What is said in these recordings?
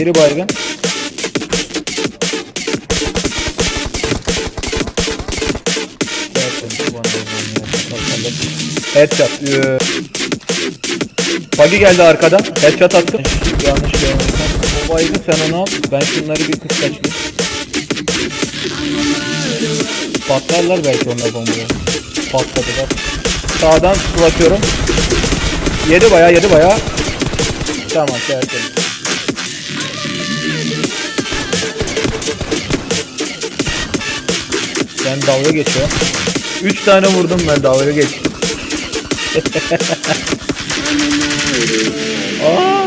Biri baygın. Headshot. Ee, Buggy geldi arkadan. Headshot attım. Yanlış görmediysem. O baygın sen onu al. Ben şunları bir kıskaçlayayım. Patlarlar belki onlar bombayı. Patladılar. Sağdan su atıyorum. Yedi bayağı yedi bayağı. Tamam tertemiz. Ben dalga geçiyorum. 3 tane vurdum ben dalga geç. Aa,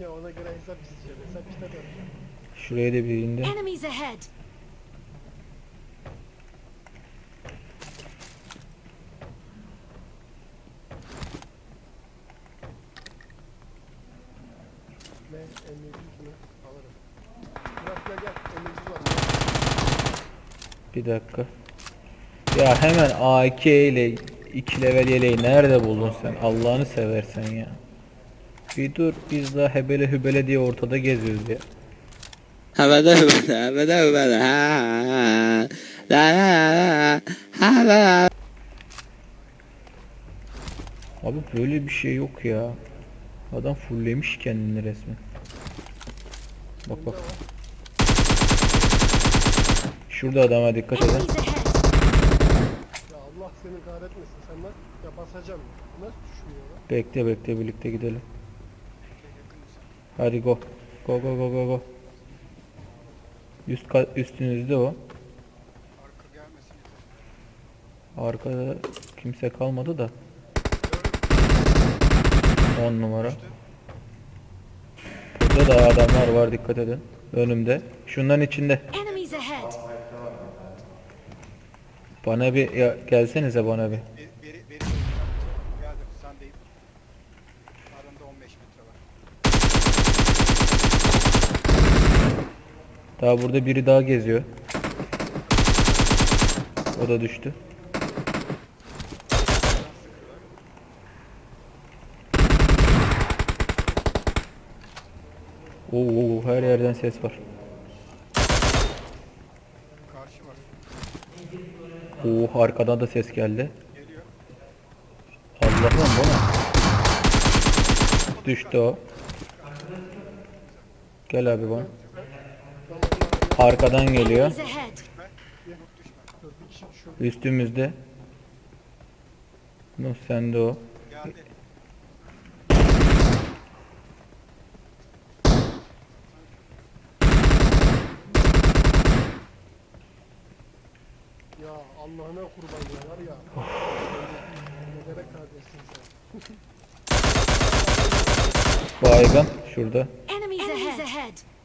ya ona göre hesap isteyeceğim. Hesap istemiyorum. Şuraya da bir indi. Enemies ahead. Ne? 53 mü? Alırım. Murat gel gel. 53 var. Bir dakika. Ya hemen AK ile 2 level yeleği nerede buldun sen? Allah'ını seversen ya. Bir dur biz daha hebele hübele diye ortada geziyoruz ya. Havada havada havada havada ha ha la la la ha la Abi böyle bir şey yok ya. Adam fulllemiş kendini resmen. Bak bak. Şurada adama dikkat edin. Ya Allah seni kahretmesin. Sen bak. Ya basacağım. Nasıl düşmüyor lan? Bekle bekle birlikte gidelim. Hadi go. Go go go go go. Üst üstünüzde o. Arkada kimse kalmadı da. 10 numara. Burada da adamlar var dikkat edin. Önümde. Şunların içinde. Bana bir ya, gelsenize bana bir. Beri, beri, beri geldim sen değil. Aranda 15 metre var. Daha burada biri daha geziyor. O da düştü. Oo, oo, her yerden ses var. Karşı var. Oo, arkadan da ses geldi. Geliyor. Allah'ım bu ne? Düştü o. Gel abi bana. Arkadan geliyor. Üstümüzde. No sende o. Ya Allah'ına kurban ya var ya. ne gerek kardeşsin sen. Baygın şurada. Enemies ahead.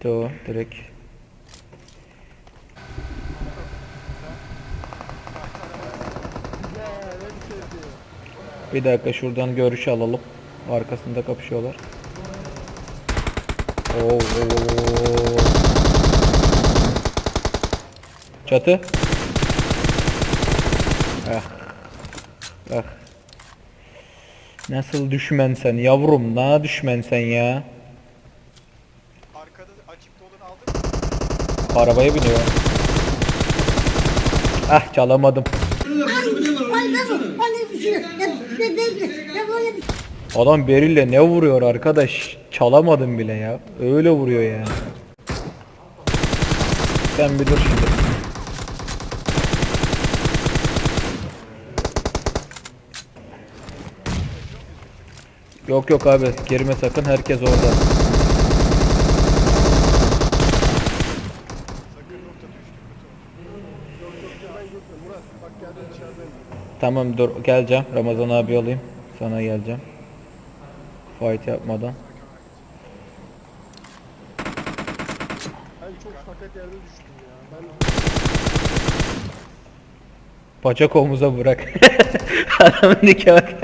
Bitti o direkt. Bir dakika şuradan görüş alalım. Arkasında kapışıyorlar. Oo. Çatı. Ah. Ah. Nasıl düşmen sen yavrum? Na düşmen sen ya? Arkada açıkta olanı aldın mı? Arabaya biniyor. Ah çalamadım. Adam berille ne vuruyor arkadaş? Çalamadım bile ya. Öyle vuruyor yani. Sen bir dur şimdi. Yok yok abi girme sakın herkes orada. Sakın nokta düştü. Yok yok ya ben gitme Murat. Bak geldim içerideyim. Tamam dur geleceğim. Ramazan abi alayım. Sana geleceğim. Fight yapmadan. Ben çok sakat yerde düştüm ya. Ben Bacak omuza bırak. Adamın dike bak.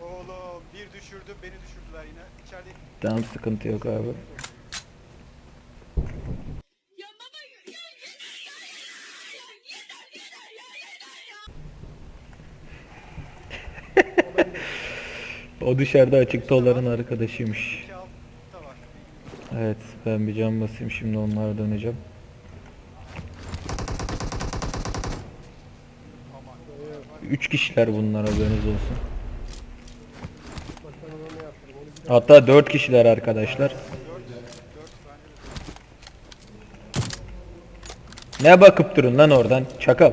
Oğlum bir düşürdü beni düşürdüler yine. İçeride tamam sıkıntı yok abi. O dışarıda açıkta olanın arkadaşıymış. Evet ben bir cam basayım şimdi onlara döneceğim. Üç kişiler bunlar haberiniz olsun. Hatta dört kişiler arkadaşlar. Ne bakıp durun lan oradan çakal.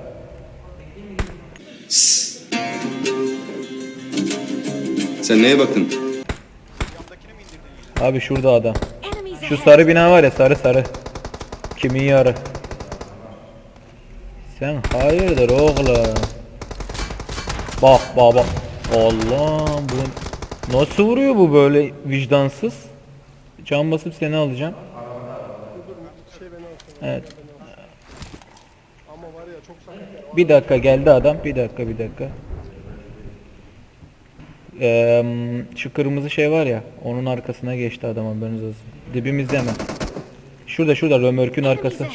Sen neye yine? Abi şurada adam. Şu sarı bina var ya sarı sarı. Kimin yarı? Sen hayırdır oğlum? Bak bak bak. Allah'ım bu nasıl vuruyor bu böyle vicdansız? Can basıp seni alacağım. Evet. Ama var ya çok sakat. ya. Bir dakika geldi adam. Bir dakika bir dakika. Eee, şu kırmızı şey var ya onun arkasına geçti adam haberiniz olsun. Dibimizde hemen. Şurada şurada römörkün arkası.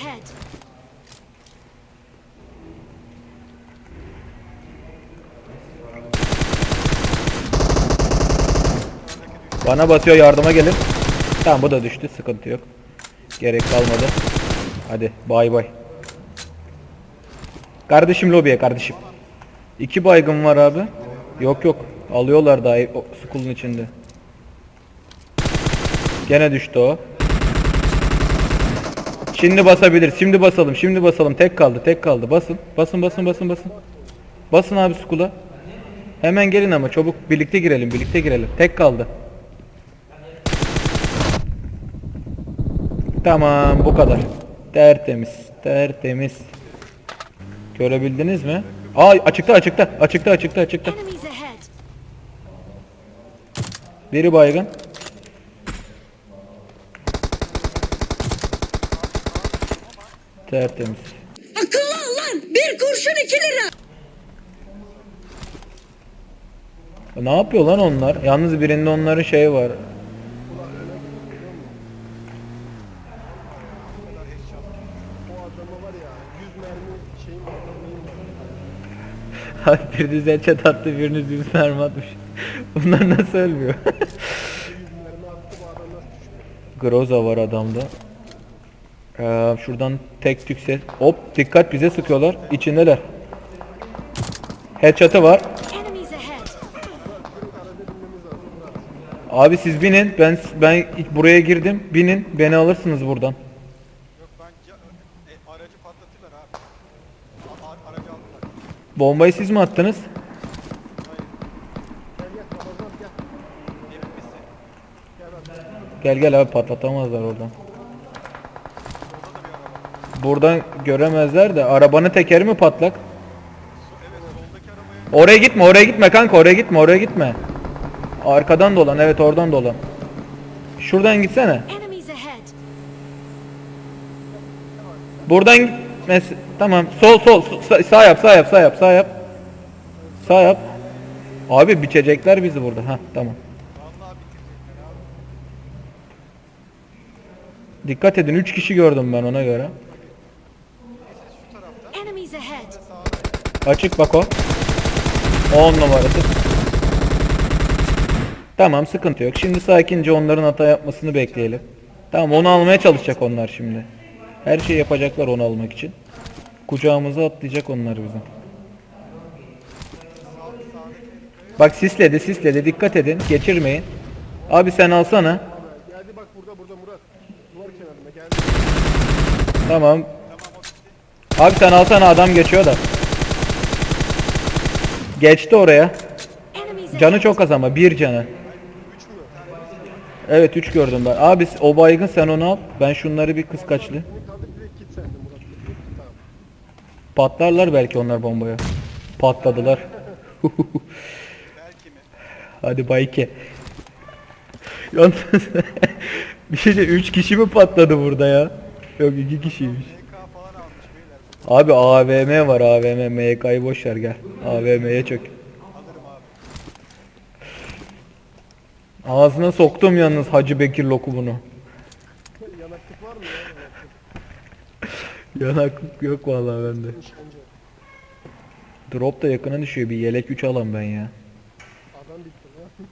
Bana basıyor yardıma gelin. Tamam bu da düştü sıkıntı yok. Gerek kalmadı. Hadi bay bay. Kardeşim lobiye kardeşim. İki baygın var abi. Yok yok. Alıyorlar daha o school'un içinde. Gene düştü o. Şimdi basabilir. Şimdi basalım. Şimdi basalım. Tek kaldı. Tek kaldı. Basın. Basın basın basın basın. Basın abi school'a. Hemen gelin ama çabuk birlikte girelim. Birlikte girelim. Tek kaldı. Tamam bu kadar. Tertemiz. Tertemiz. Görebildiniz mi? Aa açıkta açıkta. Açıkta açıkta açıkta. Biri baygın. Tertemiz. Akıllı ol lan. Bir kurşun iki lira. Ne yapıyor lan onlar? Yalnız birinde onların şeyi var. O adama var ya 100 mermi şeyin var. neyin var. Abi bir düzen chat attı biriniz yüz mermi atmış. Bunlar nasıl ölmüyor? 100 mermi attı bu adam nasıl düştü? Groza var adamda. Ee, şuradan tek tük ses. Hop dikkat bize sıkıyorlar. İçindeler. Headshot'ı var. Abi siz binin. Ben ben buraya girdim. Binin. Beni alırsınız buradan. Yok ben ca- e. Bombayı siz mi attınız? Gel gel Ramazan gel. Emin misin? Gel. Gel abi patlatamazlar oradan. Buradan göremezler de arabanın tekeri mi patlak? Oraya gitme, oraya gitme kanka, oraya gitme, oraya gitme. Arkadan dolan, evet oradan dolan. Şuradan gitsene. Buradan gitmesi. Tamam. Sol sol sol- sağ, sağ yap, sağ yap, sağ yap, sağ yap. Sağ yap. Abi biçecekler bizi burada. Ha tamam. vallahi bitirecekler abi. Dikkat edin 3 kişi gördüm ben ona göre. Açık bak o. 10 numarası. Tamam sıkıntı yok. Şimdi sakince onların hata yapmasını bekleyelim. Tamam onu almaya çalışacak onlar şimdi. Her şeyi yapacaklar onu almak için. Kucağımıza atlayacak onlar bizim. Bak sisledi sisledi dikkat edin geçirmeyin. Abi sen alsana. Geldi bak burada burada Murat. Duvar kenarında geldi. Tamam. Abi sen alsana adam geçiyor da. Geçti oraya. Canı çok az ama bir canı. Evet 3 gördüm ben. Abi o baygın sen onu al. Ben şunları bir kıskaçlı. De. Patlarlar belki onlar bombaya. Patladılar. Hadi bayke. Yalnız bir şey 3 kişi mi patladı burada ya? Yok 2 kişiymiş. Abi AVM var AVM MK'yı boş ver gel. AVM'ye çök. Ağzına soktum yalnız Hacı Bekir lokumunu. Yanaklık var mı ya? Yanaklık. Yok vallahi bende. Drop da yakına düşüyor bir yelek 3 alan ben ya. Adam bitti lan.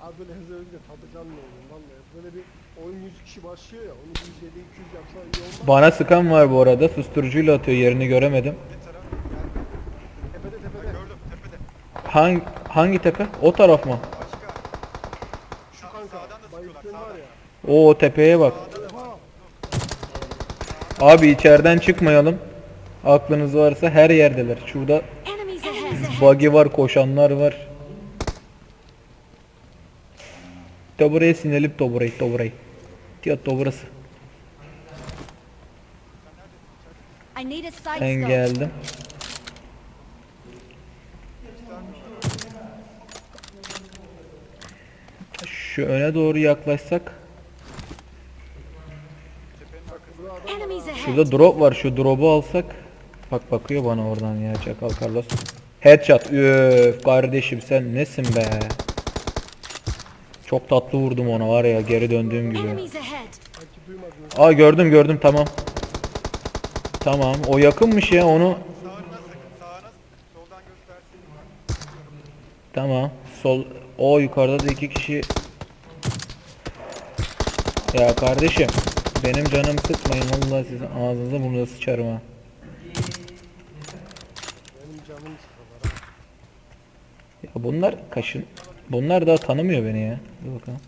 Abi böyle hızlı hızlı tadı canlı oğlum vallahi. Böyle bir oyun 100 kişi başlıyor ya. Onu 150 200 yapsa iyi olmaz. Bana sıkan var bu arada susturucuyla atıyor yerini göremedim. Bir taraf geldi. Tepede Ha, tepede. gördüm tepede. Hangi hangi tepe? O taraf mı? Başka. Şu Kanka sağdan da sıkıyorlar bayıktığın var sağdan. ya. O tepeye bak. Oha. Abi içeriden çıkmayalım. Aklınız varsa her yerdeler. Şurada Enemies ahead. buggy var, koşanlar var. Da buraya sinelip da burayı, da burayı. Tiyat da burası. Ben geldim. Şu öne doğru yaklaşsak. Şurada drop var. Şu drop'u alsak. Bak bakıyor bana oradan ya Çakal Carlos. Headshot. Üf kardeşim sen nesin be? Çok tatlı vurdum ona var ya geri döndüğüm gibi. Aa gördüm gördüm tamam. Tamam o yakınmış ya onu. Tamam. Sol o yukarıda da iki kişi. Ya kardeşim benim canımı sıkmayın vallahi sizin ağzınıza burnunuza sıçarım canım ha. Ya bunlar kaşın. Bunlar daha tanımıyor beni ya. Dur bakalım.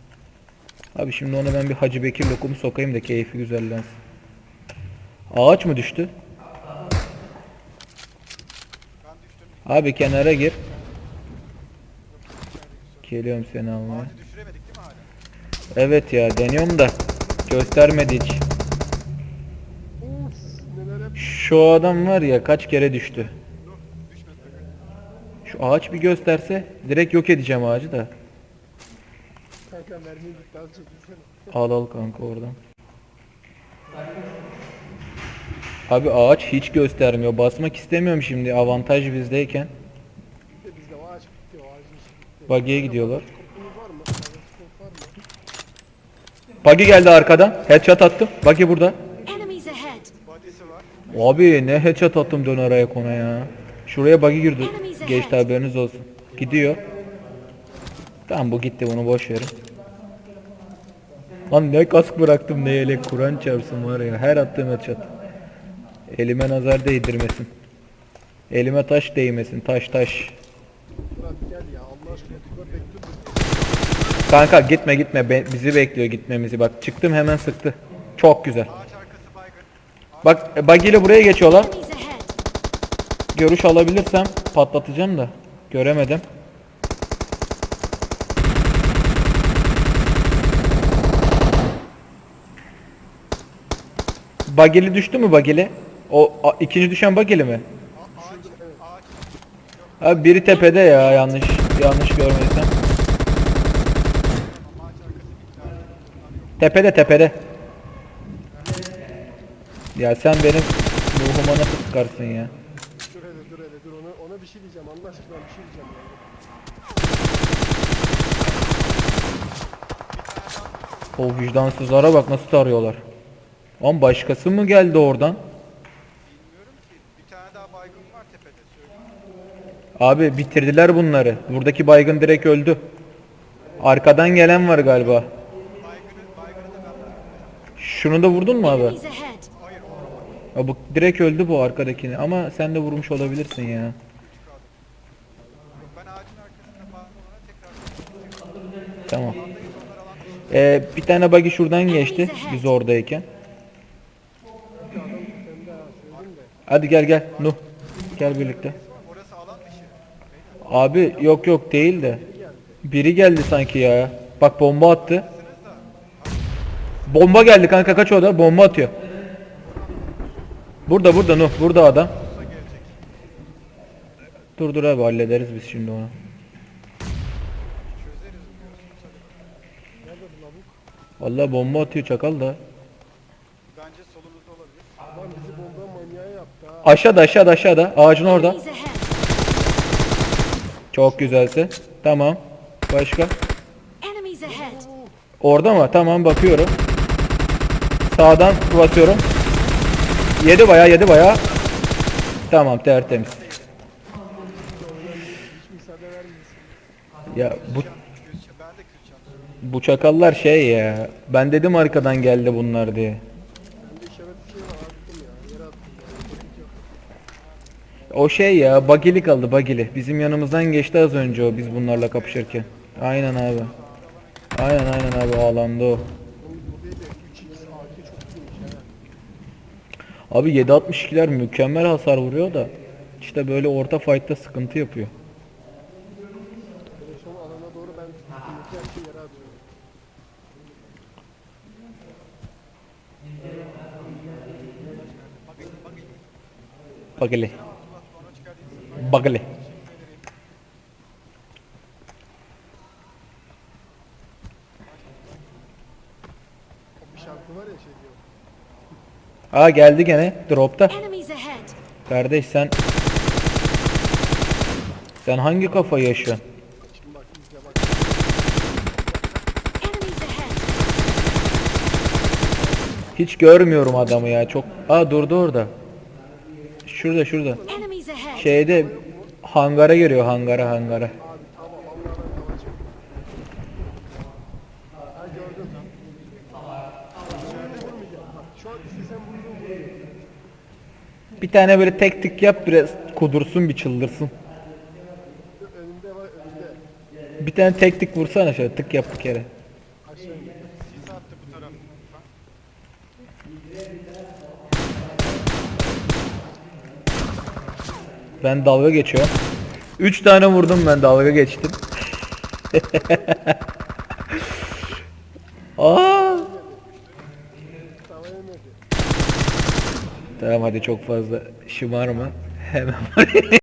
Abi şimdi ona ben bir Hacı Bekir lokumu sokayım da keyfi güzellensin. Ağaç mı düştü? Abi kenara gir. Geliyorum seni almaya. Evet ya deniyorum da göstermedi hiç. Şu adam var ya kaç kere düştü. Ağaç bir gösterse direkt yok edeceğim ağacı da. Kanka mermi bitti az çekilsene. Al al kanka oradan. Abi ağaç hiç göstermiyor. Basmak istemiyorum şimdi avantaj bizdeyken. Bir de bizde o ağaç bitti o ağacın işi bitti. Buggy'e gidiyorlar. Kopunuz var mı? Skop var mı? Buggy geldi arkadan. Headshot attım. Buggy burada. Enemies ahead. Body'si var. Abi ne headshot attım dön araya kona ya. Şuraya buggy girdi. Geçti haberiniz olsun. Gidiyor. Tamam bu gitti bunu boş verin. Lan ne kask bıraktım ne yelek Kur'an çarpsın var ya her attığım headshot. Elime nazar değdirmesin. Elime taş değmesin taş taş. Kanka gitme gitme Be- bizi bekliyor gitmemizi bak çıktım hemen sıktı. Çok güzel. Bak buggy ile buraya geçiyorlar. Görüş alabilirsem patlatacağım da göremedim. Bageli düştü mü bageli? O a- ikinci düşen bageli mi? Abi biri tepede ya yanlış yanlış görmediysem. Tepede tepede. Ya sen benim ruhuma nasıl sıkarsın ya? Dur hele dur hele dur ona, ona bir şey diyeceğim Allah aşkına bir şey diyeceğim ya. O vicdansızlara bak nasıl tarıyorlar. Lan başkası mı geldi oradan? Bilmiyorum ki. Bir tane daha baygın var tepede. Söyleyeyim. Abi bitirdiler bunları. Buradaki baygın direkt öldü. Arkadan gelen var galiba. Baygının baygını da ben. Şunu da vurdun mu abi? Enemies ahead. Hayır o. Ya bu direkt öldü bu arkadakini ama sen de vurmuş olabilirsin ya. Yok ben ağacın arkasında bağlı olana tekrar Tamam. Ee, bir tane buggy şuradan geçti biz oradayken. Hadi gel gel Nuh. Gel birlikte. Abi yok yok değil de. Biri geldi sanki ya. Bak bomba attı. Bomba geldi kanka kaç o da bomba atıyor. Burada burada Nuh burada adam. Dur dur abi hallederiz biz şimdi onu. Vallahi bomba atıyor çakal da. Bence solumuzda olabilir. Adam bizi Aşağıda aşağıda aşağıda. Ağacın orada. Enemies ahead. Çok güzelsin. Tamam. Başka? Enemies ahead. Orada mı? Tamam bakıyorum. Sağdan basıyorum. Yedi bayağı yedi bayağı. Tamam tertemiz. Ya bu Küs, ben de küs çarptım. Bu çakallar şey ya. Ben dedim arkadan geldi bunlar diye. O şey ya bagili kaldı bagili. Bizim yanımızdan geçti az önce o biz bunlarla kapışırken. Aynen abi. Aynen aynen abi o alanda o. Oğlum bu değil de 3x AK çok iyiymiş ha. Abi 7.62'ler mükemmel hasar vuruyor da işte böyle orta fight'ta sıkıntı yapıyor. Böyle son alana doğru ben üstündeki her şeyi yere atıyorum. Şey diyor. Aa geldi gene dropta. Kardeş sen sen hangi kafayı yaşıyorsun? Hiç görmüyorum adamı ya çok. Aa durdu orada. Şurada şurada. Şeyde hangara giriyor hangara hangara. Bir tane böyle tek tık yap biraz kudursun bir çıldırsın. Bir tane tek tık vursana şöyle tık yap bir kere. Aşağı indi. Sis attı bu taraf. Bak, Ben dalga geçiyorum. 3 tane vurdum ben dalga geçtim. Aa! Tamam hadi çok fazla şımarma. Hemen